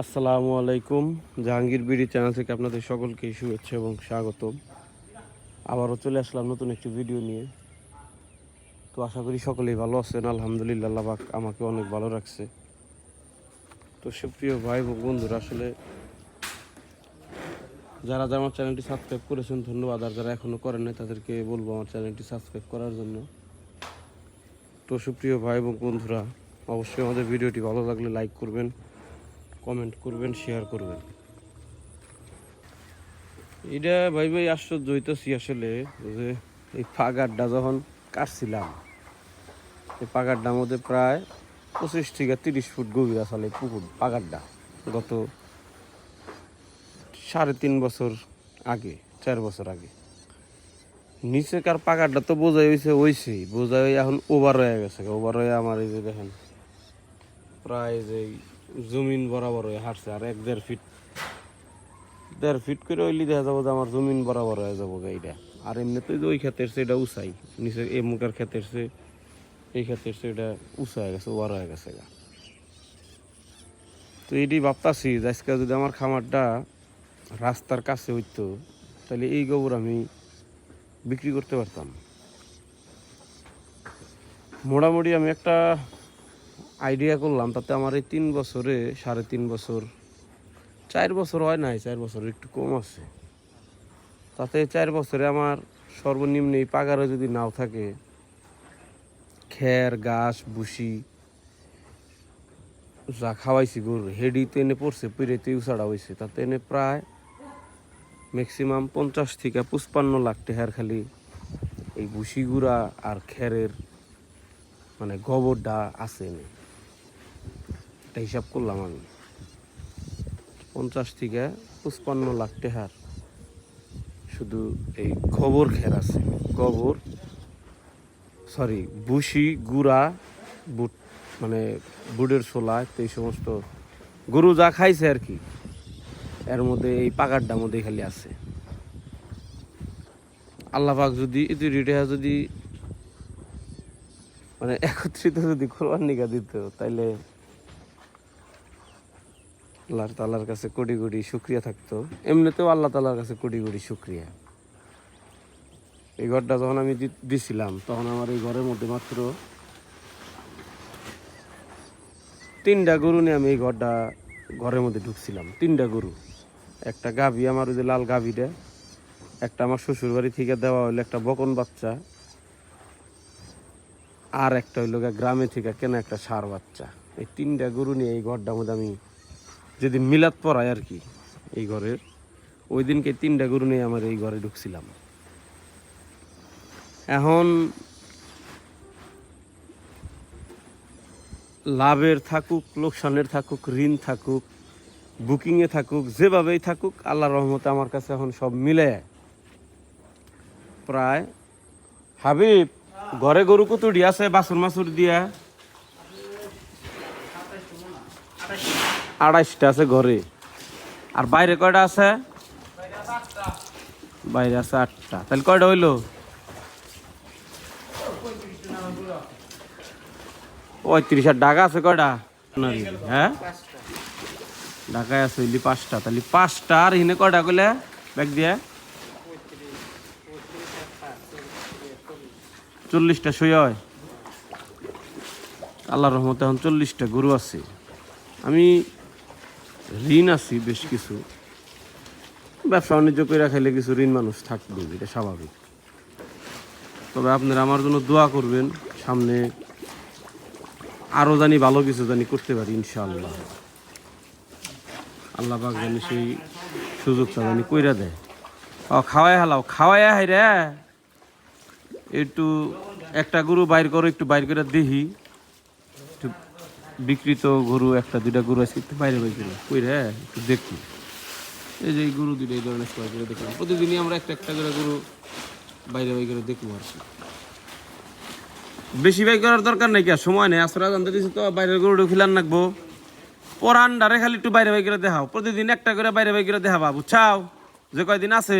আসসালামু আলাইকুম। Jahangir BD channel থেকে আপনাদের সকলকে শুভেচ্ছা এবং স্বাগতম। আবারও চলে আসলাম নতুন একটি ভিডিও নিয়ে। তো আশা করি সকলেই ভালো আছেন। আলহামদুলিল্লাহ, আল্লাহ আমাকে অনেক ভালো রাখছে। তো সুপ্রিয় ভাই বন্ধুরা, আসলে যারা যারা আমার চ্যানেলটি সাবস্ক্রাইব করেছেন, ধন্যবাদ। আর যারা এখনও করেন নাই, তাদেরকে বলব আমার চ্যানেলটি সাবস্ক্রাইব করার জন্য। তো সুপ্রিয় ভাই বন্ধুরা, অবশ্যই আমাদের ভিডিওটি ভালো লাগলে লাইক করবেন। কমেন্ট করবেন শেয়ার করবেন। এটা ভাই ভাই আশ্চর্য হইতেছি আসলে যে এই পাগারটা যখন কাটছিলাম, এই পাগারটার মধ্যে প্রায় পঁচিশ থেকে তিরিশ ফুট গভীর আসলে পুকুর পাগারটা গত সাড়ে তিন বছর আগে, চার বছর আগে। নিচে নিচেকার পাকারটা তো বোঝাই হয়েছে ওইসেই বোঝাই এখন ওভার হয়ে গেছে। ওভার হয়ে আমার এই যে দেখেন, প্রায় যে জমিন বরাবর হয়ে হাঁটছে, আর এক দেড় ফিট দেড় ফিট করে ওইলি দেখা যাব যে আমার জমিন বরাবর হয়ে যাব গাইটা আর এমনিতেই যে ওই ক্ষেতের সে এটা উঁচাই, নিচে এই মুখার ক্ষেতের সে এই ক্ষেতের সে এটা উঁচা হয়ে গেছে, ওভার হয়ে গেছে গা। তো এটি ভাবতাছি যে আজকে যদি আমার খামারটা রাস্তার কাছে হইতো, তাহলে এই গোবর আমি বিক্রি করতে পারতাম। মোটামুটি আমি একটা আইডিয়া করলাম, তাতে আমার এই তিন বছরে সাড়ে তিন বছর, চার বছর হয় নাই, চার বছর একটু কম আছে। তাতে চার বছরে আমার সর্বনিম্ন এই পাগারে যদি নাও থাকে, খের, ঘাস বুসি যা খাওয়াইছি গরু হেডি তো এনে পড়ছে পিড়েতে উচাড়া হয়েছে তাতে এনে প্রায় ম্যাক্সিমাম পঞ্চাশ থেকে পঁচপান্ন লাখ টেহার খালি এই ভুসি গুঁড়া আর খেরের মানে গোবরটা আছে এনে। এটা হিসাব করলাম আমি। পঞ্চাশ থেকে পঁচপান্ন লাখ টেহার শুধু এই গোবর খের আছে। গোবর সরি বুসি গুড়া, বুট মানে বুটের ছোলা এই সমস্ত গরু যা খাইছে আর কি, এর মধ্যে এই পাকারটার মধ্যে খালি আছে। আল্লাহ পাক যদি ইতি রিটেহা যদি মানে একত্রিত যদি কোরবান নিকা দিত, তাইলে আল্লাহ তালার কাছে কোটি কোটি শুক্রিয়া থাকতো। এমনিতেও আল্লাহ তালার কাছে কোটি কোটি শুক্রিয়া। এই ঘরটা যখন আমি দিছিলাম, তখন আমার এই ঘরের মধ্যে মাত্র তিনটা গরু নিয়ে আমি এই ঘরটা ঘরের মধ্যে ঢুকছিলাম। তিনটা গরু। একটা গাভী, আমার ওই যে লাল গাভীটা। একটা আমার শ্বশুর বাড়ি থেকে দেওয়া হইল একটা বকন বাচ্চা। আর একটা হইল গ্রামে থেকে কেনা একটা সার বাচ্চা। এই তিনটা গরু নিয়ে এই ঘরটার মধ্যে আমি যেদিন মিলাদ পড়াই আর কি, এই ঘরের ওই দিনকে তিনটা গরু নিয়ে আমার এই ঘরে ঢুকছিলাম। এখন লাভের থাকুক, লোকসানের থাকুক, ঋণ থাকুক, বুকিংয়ে থাকুক, যেভাবেই থাকুক আল্লাহ রহমতে আমার কাছে এখন সব মিলে। প্রায় হাবিব, ঘরে গরু কতটি আছে বাসুর মাসুর দিয়া আড়াইশটা আছে ঘরে আর বাইরে কয়টা আছে? বাইরে আছে আটটা। তাহলে কয়টা হইল? পঁয়ত্রিশ। আর ঢাকা আছে কয়টা? হ্যাঁ? ঢাকায় আছে হইলি পাঁচটা। তাহলে পাঁচটা আর হিনে কয়টা কইলে? ব্যাগ দিয়ে? চল্লিশটা সই হয়। আল্লাহর রহমতে এখন চল্লিশটা গরু আছে। আমি ঋণ আছি বেশ কিছু। ব্যবসা বাণিজ্য করে খাইলে কিছু ঋণ মানুষ থাকবে, এটা স্বাভাবিক। তবে আপনারা আমার জন্য দোয়া করবেন, সামনে আরও জানি ভালো কিছু জানি করতে পারি, ইনশাআল্লাহ। আল্লাহ পাক জানি সেই সুযোগটা জানি কইরা দেয়। ও খাওয়াই হালাও খাওয়াই হাই রে। একটু, একটা গরু বাইর করো, একটু বাইর করে একটু বিকৃত গরু, একটা, দুইটা গরু আছে একটু বাইরে বাইর কই রে? একটু দেখি। এই যে গরু দুইটা, এই ধরনের সবাই করে দেখলাম। প্রতিদিনই আমরা একটা একটা করে গরু বাইরে বাইর করে দেখব আর বেশি বাই করার দরকার নাই কি আর, সময় নেই। আসরা জানতে দিছি তো, বাইরের গরুটা খিলান রাখব। পরান ডারে খালি একটু বাইরে বাই করে দেখাও। প্রতিদিন একটা করে বাইরে বাই করে দেখাবা, বুঝছাও? যে কয়দিন আছে?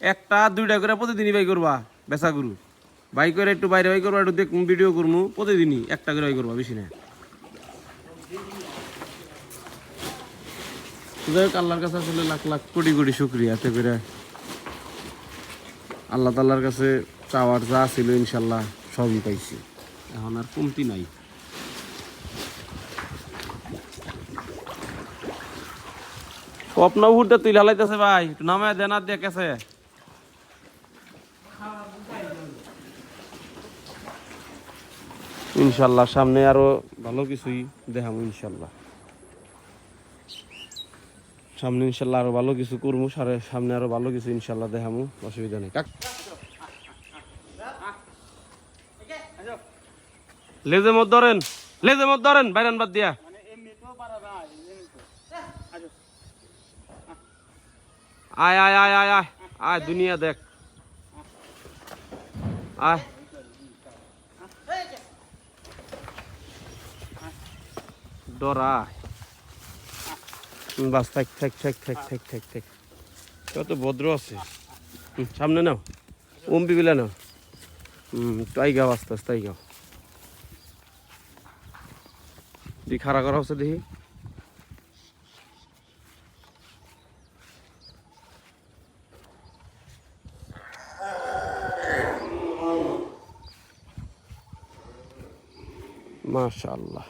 একটা, দুইটা করে প্রতিদিনই বাই করবা, বেচা গরু। বাই করে একটু বাইরে বাই করবা, একটু দেখব, ভিডিও করব, প্রতিদিনই একটা করে বাই করবা, বেশি না যাই হোক আল্লাহর কাছে আসলে লাখ লাখ কোটি কোটি শুক্রিয়া এতে করে। আল্লাহ তাল্লার কাছে চাওয়ার যা ছিল ইনশাল্লাহ সবই পাইছি। এখন আর কমতি নাই। স্বপ্ন উঠতে তুই লালাইতেছে ভাই, একটু নামায় দেন দিয়ে কেছে ইনশাল্লাহ সামনে আরও ভালো কিছুই দেখাবো ইনশাল্লাহ সামনে ইনশাল্লাহ আরও ভালো কিছু করব সামনে আরও ভালো কিছু ইনশাল্লাহ দেখাবো অসুবিধা নেই। কাক? লেজে মত ধরেন, লেজে মত ধরেন, বাইরান বাদ দিয়া। আয় আয় আয় আয় আয় আয়, দুনিয়া দেখ। আয়। ডরা বাস, থাক থাক থাক থাক থাক থাক থাক। কত ভদ্র আছে সামনে নাও। ওম বিবিলা নাও। হুম, তাই গাও, আস্তে আস্তে তাই গাও। তুই খাড়া করা হচ্ছে দেখি। মাশাআল্লাহ।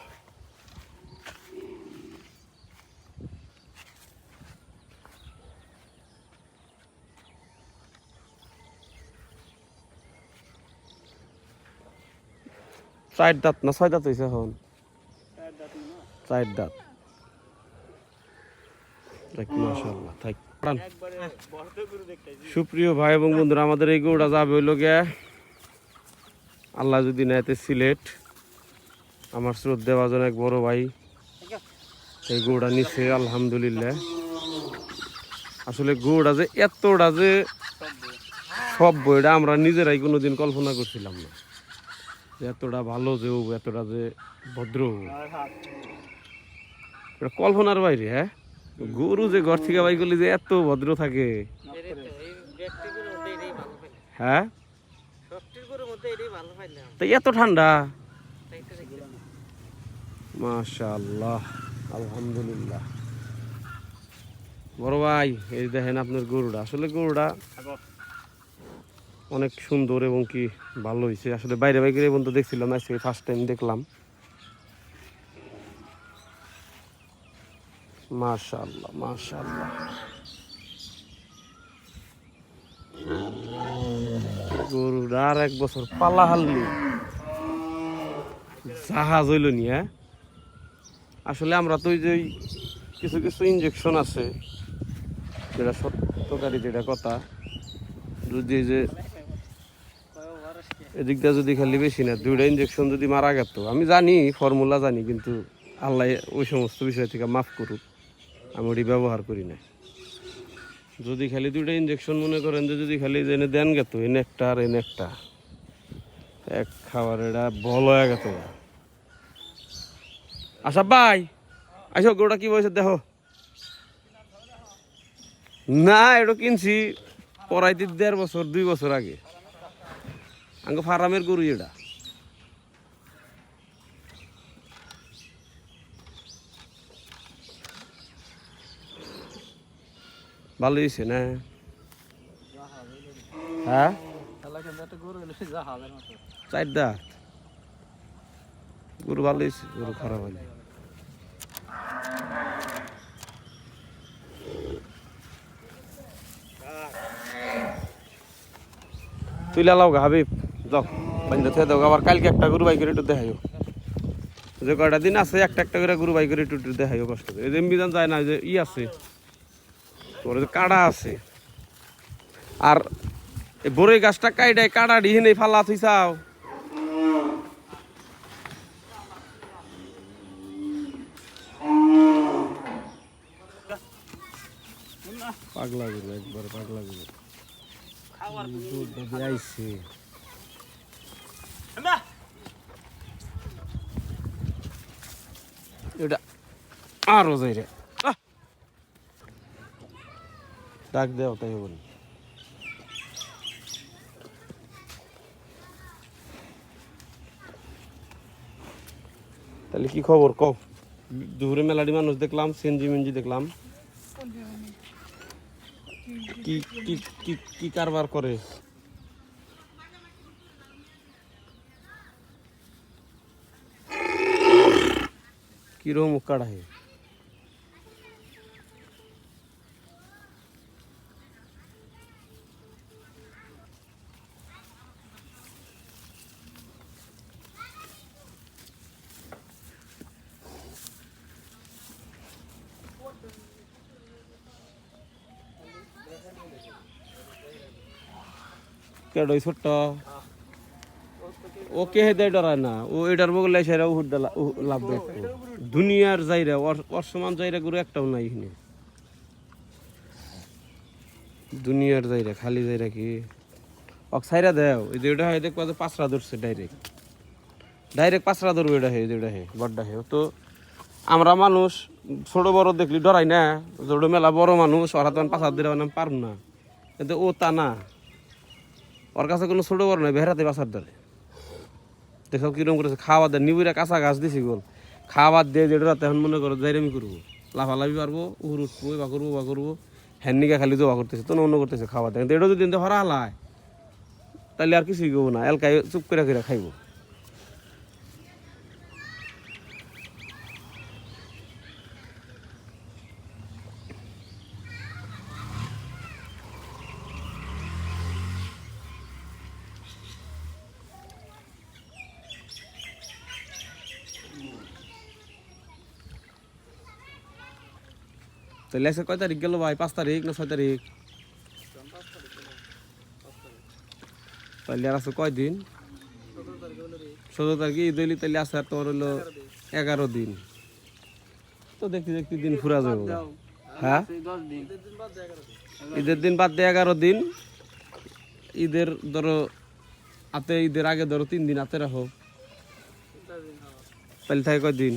চার দাঁত না, ছয় দাঁত হয়েছে এখন। চার দাঁত। সুপ্রিয় ভাই এবং বন্ধুরা, আমাদের এই গৌড়া যাবে হইল গিয়া আল্লাহ যদি নেয়তে সিলেট। আমার শ্রদ্ধা বাজন এক বড় ভাই এই গৌড়া নিচ্ছে আলহামদুলিল্লাহ। আসলে গৌড়া যে এতটা যে সব বইটা আমরা নিজেরাই কোনোদিন কল্পনা করছিলাম না। এতটা ভালো যে হব এতটা যে ভদ্র কল্পনার বাইরে হ্যাঁ? গরু যে ঘর থেকে বাই করলে যে এত ভদ্র থাকে। হ্যাঁ? এত ঠান্ডা? মাশাআল্লাহ, আলহামদুলিল্লাহ। বড় ভাই, এই দেখেন আপনার গরুটা। আসলে গরুটা অনেক সুন্দর এবং কি ভালো হয়েছে আসলে বাইরে বাইরে বন্ধু দেখছিলাম, আজকে ফার্স্ট টাইম দেখলাম। মাশাআল্লাহ মাশাআল্লাহ। গরুর আর এক বছর পালা হাললি জাহাজ হইল নি হ্যাঁ? আসলে আমরা তো ওই যে কিছু কিছু ইঞ্জেকশন আছে। যেটা সত্যকারী যেটা কথা। যদি এই এদিকটা যদি খালি বেশি না, দুইটা ইঞ্জেকশন যদি মারা গেত, আমি জানি ফর্মুলা জানি, কিন্তু আল্লাহ ওই সমস্ত বিষয় থেকে মাফ করুক, আমি ওটি ব্যবহার করি না যদি খালি দুইটা ইঞ্জেকশন মনে করেন যে যদি খালি এনে দেন গেত এনে একটা আর এনে একটা এক খাবার এটা বল হয়ে গেত। আচ্ছা বাই আচ্ছা গোটা কি বয়সে দেখো? না, এটা কিনছি, পড়াইতে দেড় বছর, দুই বছর আগে। আঙ্গ ফার্মের গরু এটা ভালো হয়েছে না হ্যাঁ চার দাঁত গরু ভালো হয়েছে গরু খারাপ হয়নি তুই লালাও হাবিব যাও বান্ধে থেকে দাও আবার কালকে একটা গরু বাই করে একটু দেখাইও। যে কয়টা দিন আছে একটা একটা করে গরু বাই করে একটু একটু দেখাইও কষ্ট করে। এই যে এমবিধান যায় না যে ই আছে তোর যে কাড়া আছে। আর বড়ই গাছটা কাইডাই কাড়া ডিহে নেই ফালা তুই চাও। পাগলা গরু একবার পাগলা গরু। দুধ দাবি আইছে এটা আরও যাই রে আহ! ডাক দেও তাই বল তাহলে কি খবর কও দুপুরে মেলাডি মানুষ দেখলাম সেনজি মেনজি দেখলাম কি কি কি কি কারবার করে কিরম কাড়া হে কেডই ছোট্ট? ও কে হেদে ডরায় না। ও এটার বগলে সেরা উহুদ লাভ একটু দুনিয়ার যাইরা ওর- সমান যাইরা গুরু একটাও নাই এখানে। দুনিয়ার যাইরা খালি যাইরা কি? ওক সাইরা দেও যে এটা দেখবা যে ধরছে ডাইরেক্ট ডাইরেক্ট পাঁচরা ধরবে এটা হে যেটা হে বড্ডা তো আমরা মানুষ, ছোট বড় দেখলি ডরাই না। ছোট মেলা বড় মানুষ, ওরা তখন পাঁচ হাত দিলে পারব না। কিন্তু ও তা না। ওর কাছে কোনো ছোট বড় নয় বেহরাতে বাসার ধরে। দেখো কিরম করেছে, খাওয়া দেয় নিবুরা কাঁচা গাছ দিছি গোল। খাওয়া দিয়ে যেটা রাতে, এখন মনে করো যাইরে আমি করব। লাফালাফি পারব, উহুর উঠবো বা করব বা করব। হ্যান্ডিকা খালি জবা করতেছে, তো অন্য করতেছে খাওয়া দেয়। কিন্তু এটা যদি হরা হালায় তাহলে আর কিছুই করব না এলকাই চুপ করে করে খাইবো। তাহলে আজকে কয় তারিখ গেল ভাই? পাঁচ তারিখ না ছয় তারিখ? তাহলে আর কয় দিন? সতেরো তারিখে ঈদ হইলি তাহলে আছে আর তোমার হলো এগারো দিন। তো দেখতে দেখতে দিন ফুরা যাবে হ্যাঁ? ঈদের দিন বাদ দিয়ে এগারো দিন। ঈদের ধরো হাতে ঈদের আগে ধরো তিন দিন হাতে রাখো। তাহলে থাকে কয় দিন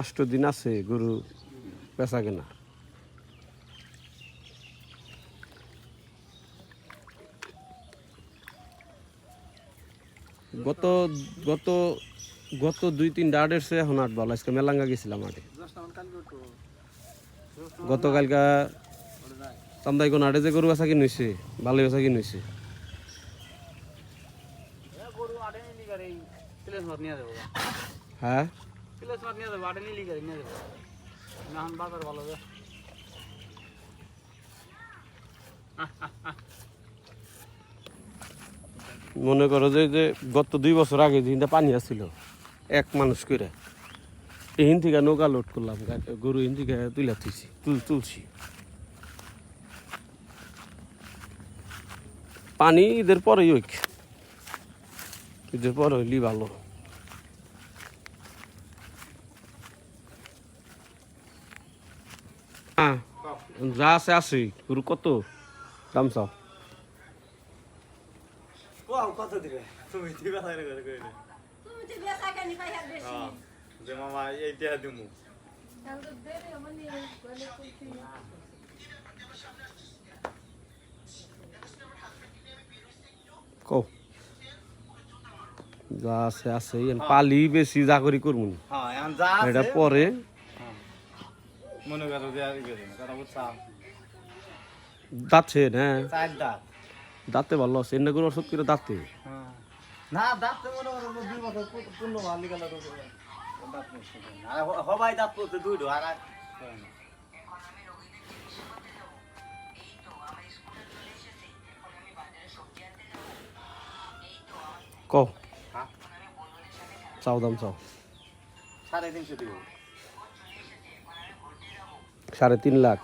আষ্ট দিন আছে গরু বেচা কেনা। গত গত গত দুই তিন ডাডের সে এখন আট ভালো আজকে মেলাঙ্গা গেছিলাম আটে। গতকালকা চান্দাই কোন আটে যে গরু বেচা কিন হয়েছে ভালো বেচা কিন হয়েছে হ্যাঁ? মনে করো যে যে গত দুই বছর আগে যেদিনটা পানি আসছিল, এক মানুষ করে এহিন থেকে নৌকা লোড করলাম গরু এহিন থেকে তুলে তুলছি তুল, তুলছি। পানি ঈদের পরেই ওই ঈদের পরে হইলি ভালো। হ্যাঁ যা আছে আছে। গরু কত? দাম চাও। কত দিবে? তুমি দিবে যে মামা এইটা দিমু। আছে আছে। পালি বেশি যা করি করমু। নি। হ্যাঁ এটা পরে। মনে করো যে আর করে কথা না? চার দাঁত। দাঁতে ভালো আছে এনে করে ওষুধ করে দাঁতে হ্যাঁ। না দাঁত মনে করো দুই বছর পূর্ণ ভালো গেল হবাই দাঁত পড়তে দুই ডো আর আর কও। হ্যাঁ? চাও দাম চাও। সাড়ে তিনশো দিব। সাড়ে তিন লাখ।